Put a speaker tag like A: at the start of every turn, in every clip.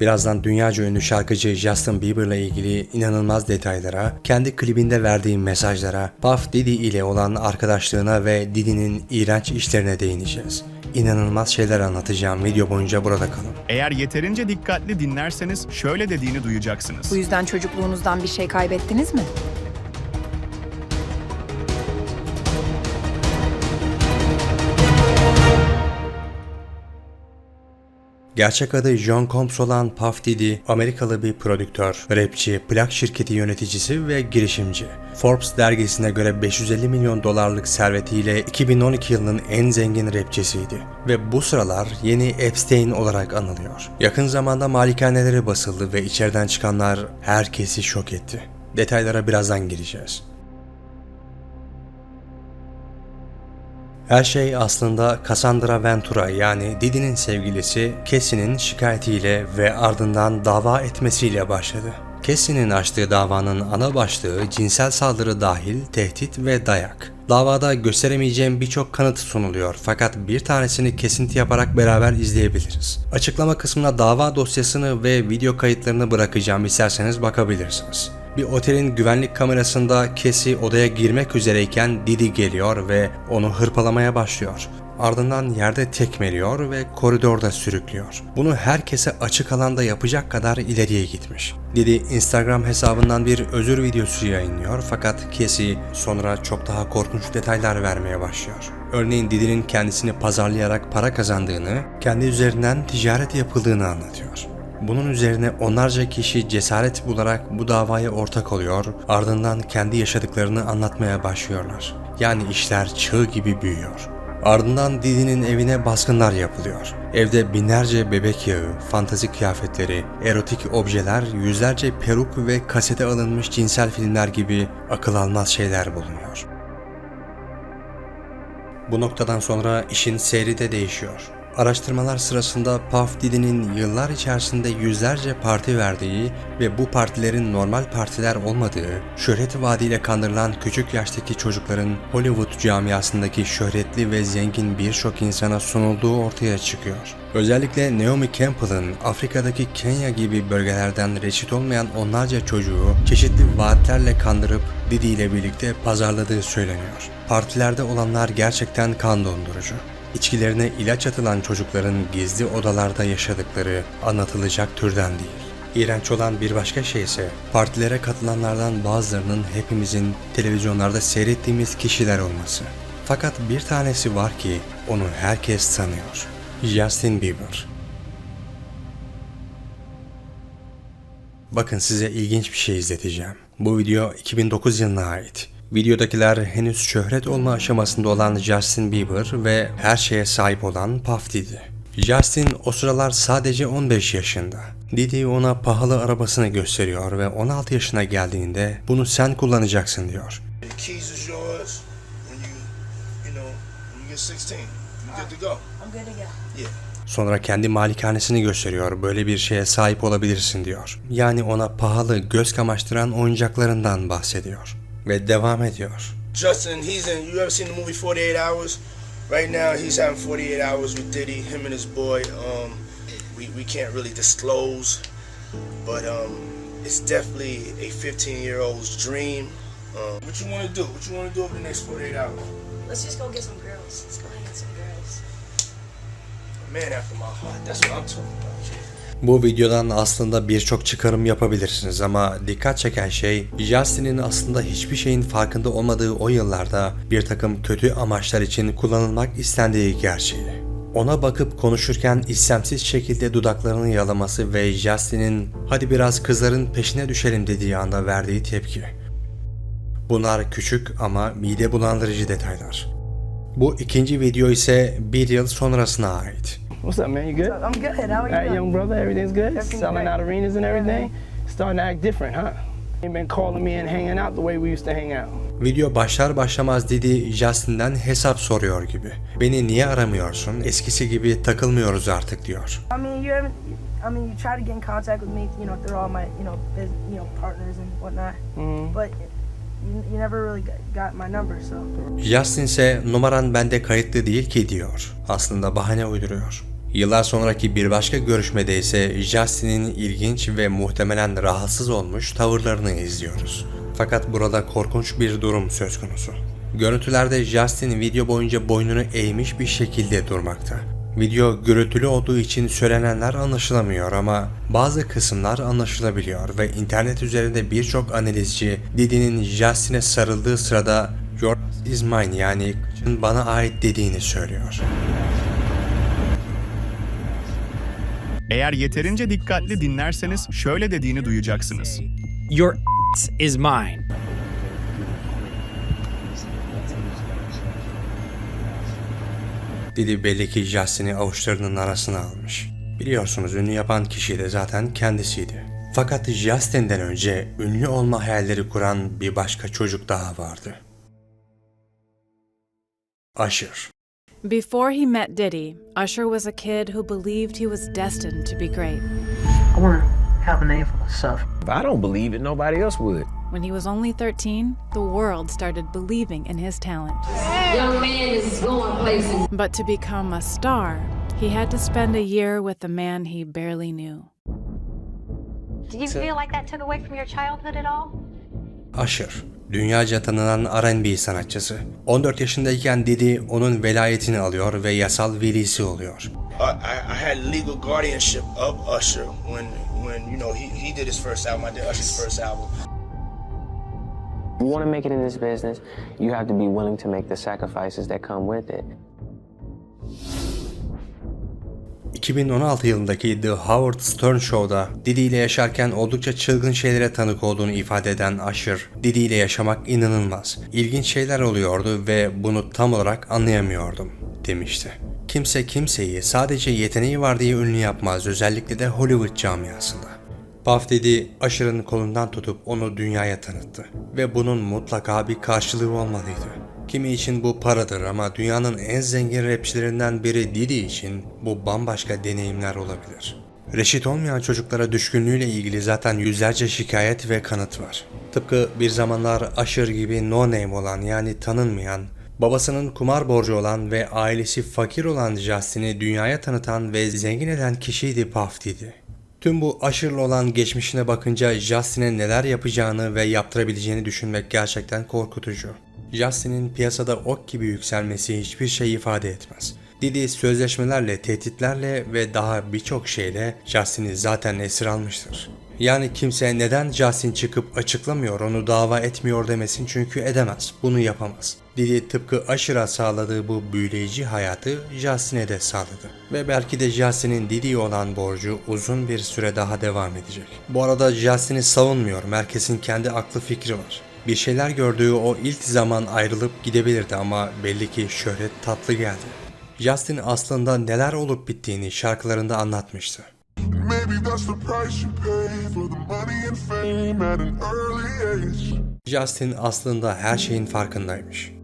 A: Birazdan dünyaca ünlü şarkıcı Justin Bieber'la ilgili inanılmaz detaylara, kendi klibinde verdiği mesajlara, Puff Diddy ile olan arkadaşlığına ve Diddy'nin iğrenç işlerine değineceğiz. İnanılmaz şeyler anlatacağım video boyunca burada kalın.
B: Eğer yeterince dikkatli dinlerseniz şöyle dediğini duyacaksınız.
C: Bu yüzden çocukluğunuzdan bir şey kaybettiniz mi?
A: Gerçek adı John Combs olan Puff Diddy, Amerikalı bir prodüktör, rapçi, plak şirketi yöneticisi ve girişimci. Forbes dergisine göre 550 milyon dolarlık servetiyle 2012 yılının en zengin rapçisiydi ve bu sıralar yeni Epstein olarak anılıyor. Yakın zamanda malikaneleri basıldı ve içeriden çıkanlar herkesi şok etti. Detaylara birazdan gireceğiz. Her şey aslında Cassandra Ventura yani Didi'nin sevgilisi Cassie'nin şikayetiyle ve ardından dava etmesiyle başladı. Cassie'nin açtığı davanın ana başlığı cinsel saldırı dahil tehdit ve dayak. Davada gösteremeyeceğim birçok kanıt sunuluyor fakat bir tanesini kesinti yaparak beraber izleyebiliriz. Açıklama kısmına dava dosyasını ve video kayıtlarını bırakacağım isterseniz bakabilirsiniz. Bir otelin güvenlik kamerasında Cassie odaya girmek üzereyken Didi geliyor ve onu hırpalamaya başlıyor. Ardından yerde tekmeliyor ve koridorda sürüklüyor. Bunu herkese açık alanda yapacak kadar ileriye gitmiş. Didi Instagram hesabından bir özür videosu yayınlıyor fakat Cassie sonra çok daha korkunç detaylar vermeye başlıyor. Örneğin Didi'nin kendisini pazarlayarak para kazandığını, kendi üzerinden ticaret yapıldığını anlatıyor. Bunun üzerine onlarca kişi cesaret bularak bu davaya ortak oluyor, ardından kendi yaşadıklarını anlatmaya başlıyorlar. Yani işler çığ gibi büyüyor. Ardından Didi'nin evine baskınlar yapılıyor. Evde binlerce bebek yağı, fantazi kıyafetleri, erotik objeler, yüzlerce peruk ve kasete alınmış cinsel filmler gibi akıl almaz şeyler bulunuyor. Bu noktadan sonra işin seyri de değişiyor. Araştırmalar sırasında Puff Diddy'nin yıllar içerisinde yüzlerce parti verdiği ve bu partilerin normal partiler olmadığı, şöhret vaadiyle kandırılan küçük yaştaki çocukların Hollywood camiasındaki şöhretli ve zengin birçok insana sunulduğu ortaya çıkıyor. Özellikle Naomi Campbell'ın Afrika'daki Kenya gibi bölgelerden reşit olmayan onlarca çocuğu çeşitli vaatlerle kandırıp Diddy ile birlikte pazarladığı söyleniyor. Partilerde olanlar gerçekten kan dondurucu. İçkilerine ilaç atılan çocukların gizli odalarda yaşadıkları anlatılacak türden değil. İğrenç olan bir başka şey ise partilere katılanlardan bazılarının hepimizin televizyonlarda seyrettiğimiz kişiler olması. Fakat bir tanesi var ki onu herkes tanıyor. Justin Bieber. Bakın size ilginç bir şey izleteceğim. Bu video 2009 yılına ait. Videodakiler henüz şöhret olma aşamasında olan Justin Bieber ve her şeye sahip olan Puff Diddy. Justin o sıralar sadece 15 yaşında. Diddy ona pahalı arabasını gösteriyor ve 16 yaşına geldiğinde bunu sen kullanacaksın diyor.
D: The keys is yours when you, you know, when you get 16. You good to go.
E: I'm good to go.
D: Yeah.
A: Sonra kendi malikanesini gösteriyor. Böyle bir şeye sahip olabilirsin diyor. Yani ona pahalı, göz kamaştıran oyuncaklarından bahsediyor. Ve devam ediyor.
D: Justin, he's in. You ever seen the movie 48 Hours? Right now, he's having 48 hours with Diddy, him and his boy. Um, we, we can't really disclose, but um, it's definitely a 15 year old's dream. Um, what you want to do? What you want to do over the next 48 hours?
E: Let's just go get some girls. Let's go get some girls.
D: A man after my heart. That's what I'm talking about.
A: Bu videodan aslında birçok çıkarım yapabilirsiniz ama dikkat çeken şey Justin'in aslında hiçbir şeyin farkında olmadığı o yıllarda bir takım kötü amaçlar için kullanılmak istendiği gerçeği. Ona bakıp konuşurken istemsiz şekilde dudaklarını yalaması ve Justin'in hadi biraz kızların peşine düşelim dediği anda verdiği tepki. Bunlar küçük ama mide bulandırıcı detaylar. Bu ikinci video ise bir yıl sonrasına ait.
F: What's up, man? You good?
E: I'm good. How are
F: All right,
E: you?
F: young brother, everything's good?
E: Everything's
F: Selling
E: great.
F: out arenas and everything? Starting to act different, huh? Ain't been calling me and hanging out the way we used to hang out.
A: Video başlar başlamaz Didi Justin'den hesap soruyor gibi. Beni niye aramıyorsun? Eskisi gibi takılmıyoruz artık diyor.
E: I mean, you haven't. I mean, you try to get in contact with me, you know, through all my, you know, you know, partners and whatnot.
F: Mhm.
E: But you, never really got my number, so.
A: Justin ise numaran bende kayıtlı değil ki diyor. Aslında bahane uyduruyor. Yıllar sonraki bir başka görüşmede ise Justin'in ilginç ve muhtemelen rahatsız olmuş tavırlarını izliyoruz. Fakat burada korkunç bir durum söz konusu. Görüntülerde Justin video boyunca boynunu eğmiş bir şekilde durmakta. Video gürültülü olduğu için söylenenler anlaşılamıyor ama bazı kısımlar anlaşılabiliyor ve internet üzerinde birçok analizci Didi'nin Justin'e sarıldığı sırada Your is mine yani kıçın bana ait dediğini söylüyor.
B: Eğer yeterince dikkatli dinlerseniz şöyle dediğini duyacaksınız.
G: Your is mine.
A: Didi belli ki Justin'i avuçlarının arasına almış. Biliyorsunuz ünlü yapan kişi de zaten kendisiydi. Fakat Justin'den önce ünlü olma hayalleri kuran bir başka çocuk daha vardı. Usher.
H: Before he met Diddy, Usher was a kid who believed he was destined to be great.
I: I want to have a name for myself.
J: If I don't believe it, nobody else would.
H: When he was only 13, the world started believing in his talent.
K: Young man is going places.
H: But to become a star, he had to spend a year with a man he barely knew.
K: Do you feel like that took away from your childhood at all?
A: Usher, dünyaca tanınan R&B sanatçısı. 14 yaşındayken Diddy onun velayetini alıyor ve yasal velisi oluyor.
D: Uh, I, I had legal guardianship of Usher when when you know he, he did his first album. I did Usher's first album.
L: You want to make it in this business, you have to be willing to make the sacrifices that come with it.
A: 2016 yılındaki The Howard Stern Show'da Diddy ile yaşarken oldukça çılgın şeylere tanık olduğunu ifade eden Usher, Diddy ile yaşamak inanılmaz. İlginç şeyler oluyordu ve bunu tam olarak anlayamıyordum demişti. Kimse kimseyi sadece yeteneği var diye ünlü yapmaz özellikle de Hollywood camiasında. Puff Daddy Usher'ın kolundan tutup onu dünyaya tanıttı ve bunun mutlaka bir karşılığı olmalıydı. Kimi için bu paradır ama dünyanın en zengin rapçilerinden biri Diddy için bu bambaşka deneyimler olabilir. Reşit olmayan çocuklara düşkünlüğüyle ilgili zaten yüzlerce şikayet ve kanıt var. Tıpkı bir zamanlar Usher gibi no name olan yani tanınmayan, babasının kumar borcu olan ve ailesi fakir olan Justin'i dünyaya tanıtan ve zengin eden kişiydi Puff Daddy. Tüm bu Usher'la olan geçmişine bakınca Justin'e neler yapacağını ve yaptırabileceğini düşünmek gerçekten korkutucu. Justin'in piyasada ok gibi yükselmesi hiçbir şey ifade etmez. Diddy sözleşmelerle, tehditlerle ve daha birçok şeyle Justin'i zaten esir almıştır. Yani kimse neden Justin çıkıp açıklamıyor, onu dava etmiyor demesin çünkü edemez, bunu yapamaz. Diddy tıpkı Usher'a sağladığı bu büyüleyici hayatı Justin'e de sağladı. Ve belki de Justin'in Diddy'ye olan borcu uzun bir süre daha devam edecek. Bu arada Justin'i savunmuyorum, herkesin kendi aklı fikri var. Bir şeyler gördüğü o ilk zaman ayrılıp gidebilirdi ama belli ki şöhret tatlı geldi. Justin aslında neler olup bittiğini şarkılarında anlatmıştı. Justin aslında her şeyin farkındaymış.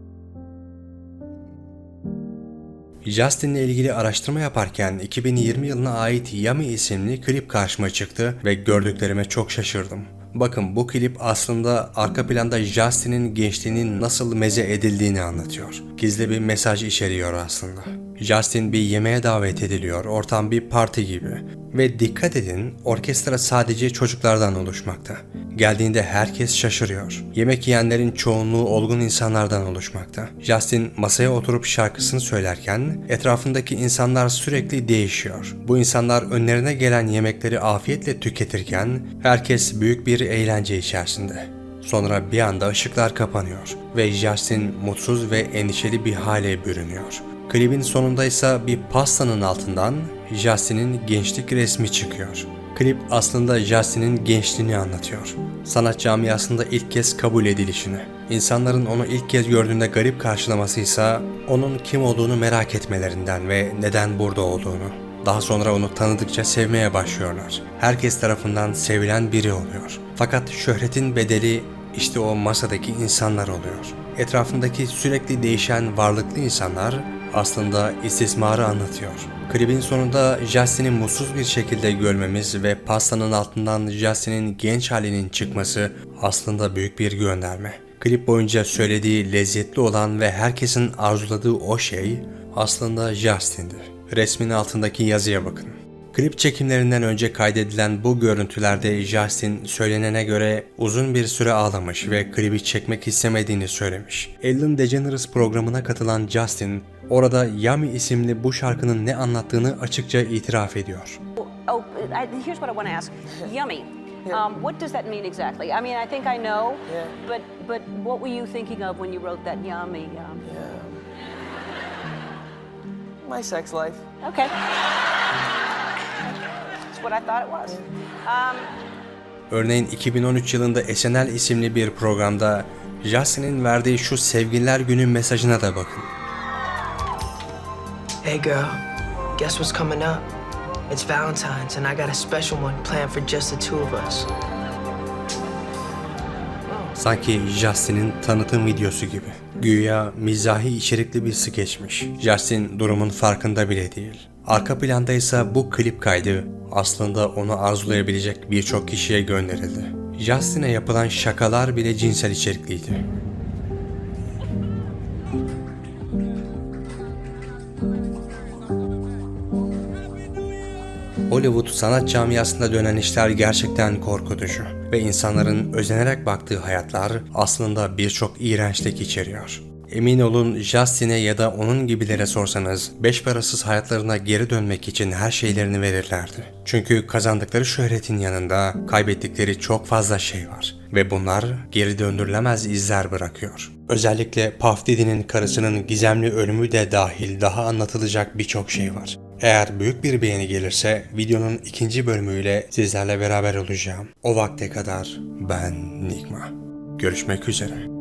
A: Justin'le ilgili araştırma yaparken 2020 yılına ait Yummy isimli klip karşıma çıktı ve gördüklerime çok şaşırdım. Bakın bu klip aslında arka planda Justin'in gençliğinin nasıl meze edildiğini anlatıyor. Gizli bir mesaj içeriyor aslında. Justin bir yemeğe davet ediliyor, ortam bir parti gibi. Ve dikkat edin, orkestra sadece çocuklardan oluşmakta. Geldiğinde herkes şaşırıyor. Yemek yiyenlerin çoğunluğu olgun insanlardan oluşmakta. Justin masaya oturup şarkısını söylerken etrafındaki insanlar sürekli değişiyor. Bu insanlar önlerine gelen yemekleri afiyetle tüketirken herkes büyük bir eğlence içerisinde. Sonra bir anda ışıklar kapanıyor ve Justin mutsuz ve endişeli bir hale bürünüyor. Klibin sonunda ise bir pastanın altından Justin'in gençlik resmi çıkıyor. Klip aslında Justin'in gençliğini anlatıyor. Sanat camiasında ilk kez kabul edilişini. İnsanların onu ilk kez gördüğünde garip karşılaması ise onun kim olduğunu merak etmelerinden ve neden burada olduğunu. Daha sonra onu tanıdıkça sevmeye başlıyorlar. Herkes tarafından sevilen biri oluyor. Fakat şöhretin bedeli işte o masadaki insanlar oluyor. Etrafındaki sürekli değişen varlıklı insanlar aslında istismarı anlatıyor. Klibin sonunda Justin'i mutsuz bir şekilde görmemiz ve pastanın altından Justin'in genç halinin çıkması aslında büyük bir gönderme. Klip boyunca söylediği lezzetli olan ve herkesin arzuladığı o şey aslında Justin'dir. Resmin altındaki yazıya bakın. Klip çekimlerinden önce kaydedilen bu görüntülerde Justin söylenene göre uzun bir süre ağlamış ve klibi çekmek istemediğini söylemiş. Ellen DeGeneres programına katılan Justin, orada Yummy isimli bu şarkının ne anlattığını açıkça itiraf ediyor.
K: Oh, I, here's what I want to ask. Yummy. Um, what does that mean exactly? I mean, I think I know, but but what were you thinking of when you wrote that yummy? Um,
L: My sex life.
K: Okay. That's what I thought it was. Um,
A: Örneğin 2013 yılında SNL isimli bir programda Justin'in verdiği şu Sevgililer Günü mesajına da bakın.
I: Hey girl, guess what's coming up? It's Valentine's, and I got a special one planned for just the two of us.
A: Sanki Justin'in tanıtım videosu gibi. Güya mizahi içerikli bir skeçmiş. Justin durumun farkında bile değil. Arka planda ise bu klip kaydı aslında onu arzulayabilecek birçok kişiye gönderildi. Justin'e yapılan şakalar bile cinsel içerikliydi. Hollywood sanat camiasında dönen işler gerçekten korkutucu ve insanların özenerek baktığı hayatlar aslında birçok iğrençlik içeriyor. Emin olun Justin'e ya da onun gibilere sorsanız beş parasız hayatlarına geri dönmek için her şeylerini verirlerdi. Çünkü kazandıkları şöhretin yanında kaybettikleri çok fazla şey var ve bunlar geri döndürülemez izler bırakıyor. Özellikle Puff Daddy'nin karısının gizemli ölümü de dahil daha anlatılacak birçok şey var. Eğer büyük bir beğeni gelirse videonun ikinci bölümüyle sizlerle beraber olacağım. O vakte kadar ben Nigma. Görüşmek üzere.